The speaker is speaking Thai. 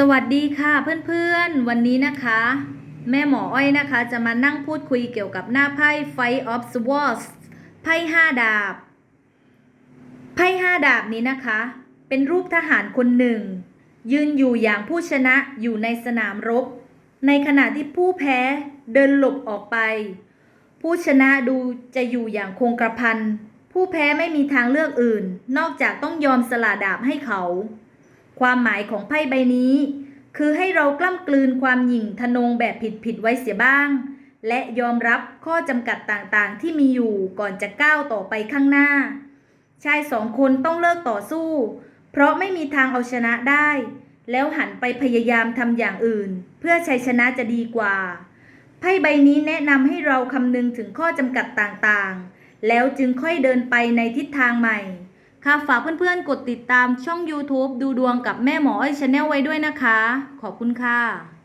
สวัสดีค่ะเพื่อนๆ วันนี้นะคะ แม่หมออ้อยนะคะจะมานั่งพูดคุยเกี่ยวกับหน้าไพ่ Five of Swords ไพ่ห้าดาบ ไพ่ห้าดาบนี้นะคะ เป็นรูปทหารคนหนึ่ง ยืนอยู่อย่างผู้ชนะอยู่ในสนามรบ ในขณะที่ผู้แพ้เดินหลบออกไป ผู้ชนะดูจะอยู่อย่างคงกระพัน ผู้แพ้ไม่มีทางเลือกอื่น นอกจากต้องยอมสละดาบให้เขา ความหมายของไพ่ใบนี้ คือให้เรากล้ำกลืนความหยิ่งทะนงแบบผิดๆไว้เสียบ้าง และยอมรับข้อจำกัดต่างๆ ที่มีอยู่ก่อนจะก้าวต่อไปข้างหน้า ชายสองคนต้องเลิกต่อสู้ เพราะไม่มีทางเอาชนะได้ แล้วหันไปพยายามทำอย่างอื่น เพื่อชัยชนะจะดีกว่า ไพ่ใบนี้แนะนำให้เราคำนึงถึงข้อจำกัดต่างๆ แล้วจึงค่อยเดินไปในทิศทางใหม่ ค่ะฝากเพื่อนๆ กดติดตามช่อง YouTube ดูดวงกับแม่หมออ้อยชาแนลไว้ด้วยนะคะ ขอบคุณค่ะ